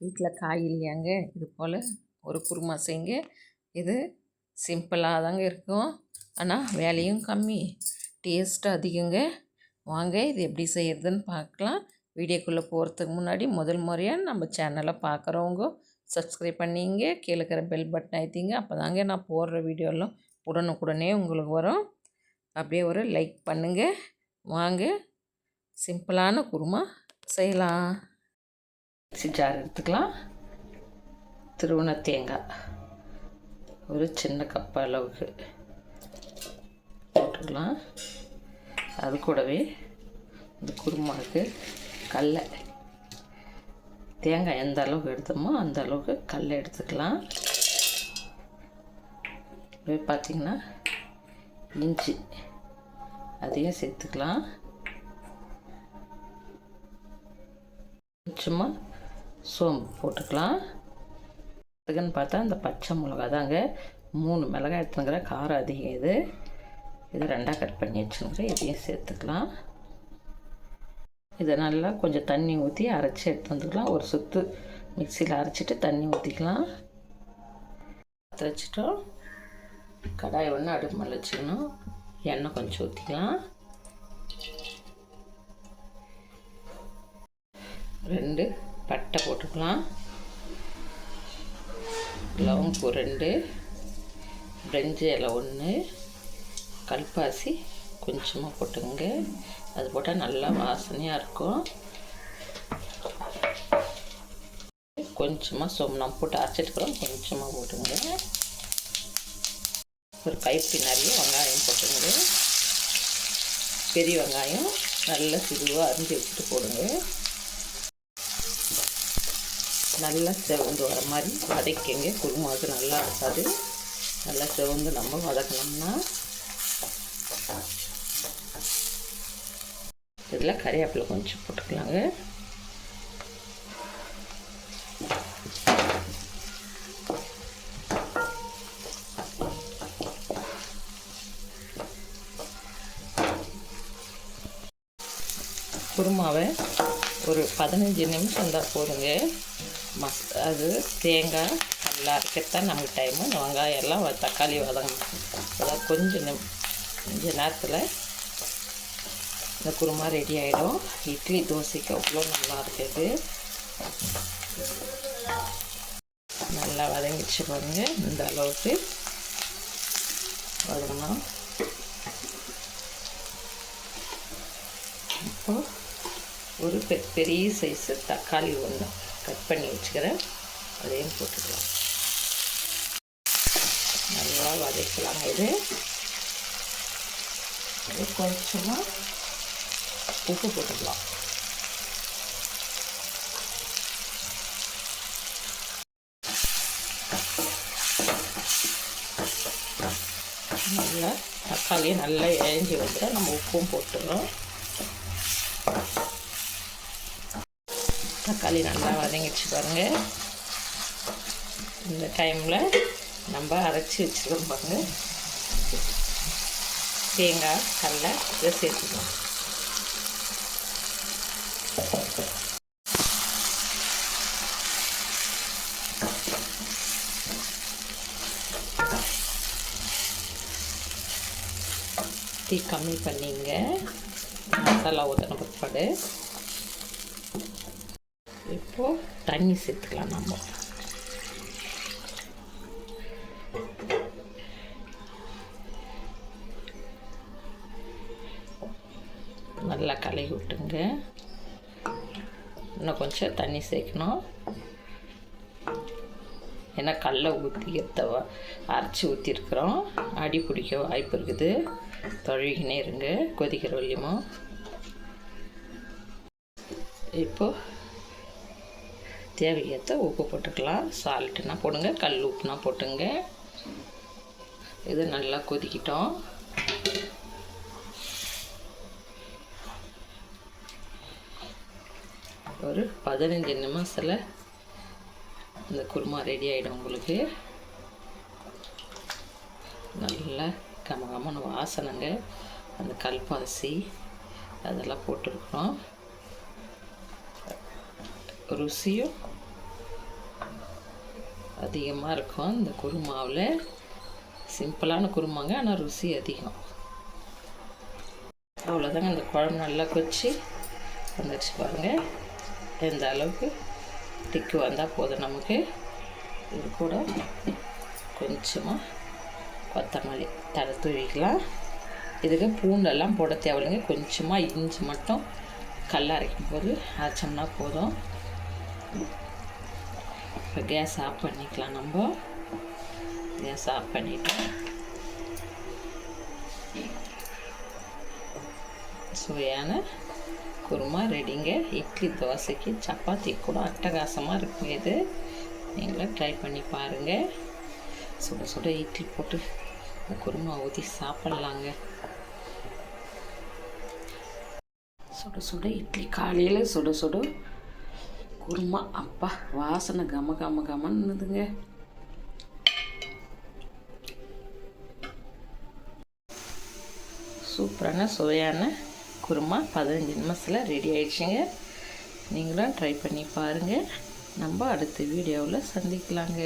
வீட்டில் காய் இல்லையாங்க? இது போல் ஒரு குருமா செய்யுங்க. இது சிம்பிளாக தாங்க இருக்கும். ஆனால் வேலையும் கம்மி. டேஸ்ட்டு அதிகங்க. வாங்க இது எப்படி செய்கிறதுன்னு பார்க்கலாம். வீடியோக்குள்ளே போகிறதுக்கு முன்னாடி முதல் முறையாக நம்ம சேனலை பார்க்குறவங்க சப்ஸ்கிரைப் பண்ணிங்க கீழே இருக்கிற பெல் பட்டன் ஆயிட்டிங்க அப்போ தாங்க நான் போடுற வீடியோலாம் உடனுக்குடனே உங்களுக்கு வரும். அப்படியே ஒரு லைக் பண்ணுங்கள் வாங்க சிம்பிளான குருமா செய்யலாம். ஜார் எடுத்துக்கலாம். திருவண தேங்காய். ஒரு சின்ன கப் அளவுக்கு போட்டுக்கலாம். அது கூடவே இந்த குருமாவுக்கு கடலை தேங்காய் எந்த அளவுக்கு எடுத்தோமோ அந்த அளவுக்கு கல்லை எடுத்துக்கலாம். அப்படியே பார்த்திங்கன்னா இஞ்சி அதையும் சேர்த்துக்கலாம். சும்மா சோம்பு போட்டுக்கலாம். அதுக்குன்னு பார்த்தா இந்த பச்சை மிளகா தாங்க. மூணு மிளகாய் எடுத்துங்கிற காரம் அதிகம் இது. இது ரெண்டாக கட் பண்ணி வச்சுருக்கிறேன் இதையும் சேர்த்துக்கலாம். இதை நல்லா கொஞ்சம் தண்ணி ஊற்றி அரைச்சி எடுத்து வந்துக்கலாம். ஒரு சுத்து மிக்சியில் அரைச்சிட்டு தண்ணி ஊற்றிக்கலாம் வச்சுட்டோம். கடாய் ஒன்று அடுப்பு மேலே வச்சுக்கணும். எண்ணெய் கொஞ்சம் ஊற்றிக்கலாம் ரெண்டு பட்டை போட்டுக்கலாம். லவங்கு ரெண்டு பிரெஞ்சு இலை ஒன்று கல்பாசி கொஞ்சமாக போட்டுங்க அது போட்டால் நல்லா வாசனையாக இருக்கும். கொஞ்சமாக சோம்பு போட்டு அரைச்சிட்டுக்கிறோம் கொஞ்சமாக போட்டுங்க ஒரு கைப்பி நிறைய வெங்காயம் போட்டுங்க பெரிய வெங்காயம் நல்லா சிறுவாக அரிஞ்சு வச்சுட்டு போடுங்க. நல்லா செவந்து வர மாதிரி வதக்கிங்க. குருமாவுக்கு நல்லா இருக்காது. நல்லா செவந்து நம்ம வதக்கணும்னா. இதில் கறிவேப்பிலை கொஞ்சம் போட்டுக்கலாங்க. குருமாவை ஒரு பதினஞ்சு நிமிஷம் தான் போதுங்க. மஸ் அது தேங்காய் நல்லா அரைக்கத்தான் நமக்கு டைமு வெங்காயம் எல்லாம் வ- தக்காளி வதங்கணும் அதான் கொஞ்சம் நிம் கொஞ்ச நேரத்தில் இந்த குருமா ரெடி ஆகிடும் இட்லி தோசைக்கு அவ்வளோ நல்லா இருக்குது. நல்லா வதங்கிச்சு பாருங்க. இந்த அளவுக்கு வதங்கணும் இப்போ ஒரு பெ பெரிய சைஸு தக்காளி ஒன்று கட் பண்ணி வச்சுக்கிறேன். அதையும் போட்டுக்கலாம். நல்லா வதக்கலாங்க இது. கொஞ்சமாக உப்பு போட்டுக்கலாம். நல்லா தக்காளியை நல்லா இழஞ்சி வந்துடும் நம்ம உப்பும் போட்டுடணும் தக்காளி நல்லா வதங்கிடுச்சு பாருங்க. இந்த டைமில் நம்ம அரைச்சி வச்சுருக்கோம் பாருங்க. தேங்காய் கடலை இதை சேர்த்துக்கலாம் தீ கம்மி பண்ணிங்க. மசாலா ஊற்றின பிற்பாடு. இப்போது தண்ணி சேர்த்துக்கலாம் நம்ம. நல்லா கலக்கி விட்டுங்க. இன்னும் கொஞ்சம் தண்ணி சேர்க்கணும். ஏன்னா கடல ஊற்றி எத்தவா அரைச்சி ஊற்றிருக்குறோம் அடி பிடிக்க வாய்ப்பு இருக்குது. தொழுவிக்கினே இருங்க. கொதிக்கிற வழியமும் இப்போது தேவைக்கேற்ற உப்பு போட்டுக்கலாம். சால்ட்டுனா போடுங்க. கல் உப்புனா போட்டுங்க. இது நல்லா கொதிக்கிட்டோம். ஒரு பதினஞ்சு நிமிஷத்தில் இந்த குருமா ரெடி ஆகிடும் உங்களுக்கு. நல்லா கம கமன்னு வாசனைங்க. அந்த கல்பாசி அதெல்லாம் போட்டிருக்கிறோம். ருசியும் அதிகமாக இருக்கும். இந்த குருமாவில் சிம்பிளான குருமாங்க ஆனால் ருசி அதிகம். அவ்வளோதாங்க இந்த குழம்பு நல்லா கொச்சி வந்துடுச்சு பாருங்கள் எந்த அளவுக்கு திக்கு வந்தால் போதும் நமக்கு. இது கூட கொஞ்சமாக கொத்தமல்லி தலை தூவிக்கலாம். இதுக்கு பூண்டெல்லாம் போட தேவையில்லைங்க. கொஞ்சமாக இஞ்சி மட்டும் கல் அரைக்கும் போது அரைச்சோம்னா போதும். இப்போ கேஸ் ஆஃப் பண்ணிக்கலாம் நம்ம. கேஸ் ஆஃப் பண்ணிவிட்டு சுவையான குருமா ரெடிங்க. இட்லி தோசைக்கு சப்பாத்தி கூட அட்டகாசமாக இருக்கும் இது. நீங்களும் ட்ரை பண்ணி பாருங்கள் சுட சுட இட்லி போட்டு குருமா ஊற்றி சாப்பிட்லாங்க. சுட சுட இட்லி காலையில் சுட சுட குருமா. அப்பா வாசனை கம கம கமன்னுதுங்க சூப்பரான சுவையான குருமா பதினஞ்சு நிமிஷத்தில் ரெடி ஆயிடுச்சுங்க. நீங்களும் ட்ரை பண்ணி பாருங்கள் நம்ம அடுத்த வீடியோவில் சந்திக்கலாங்க.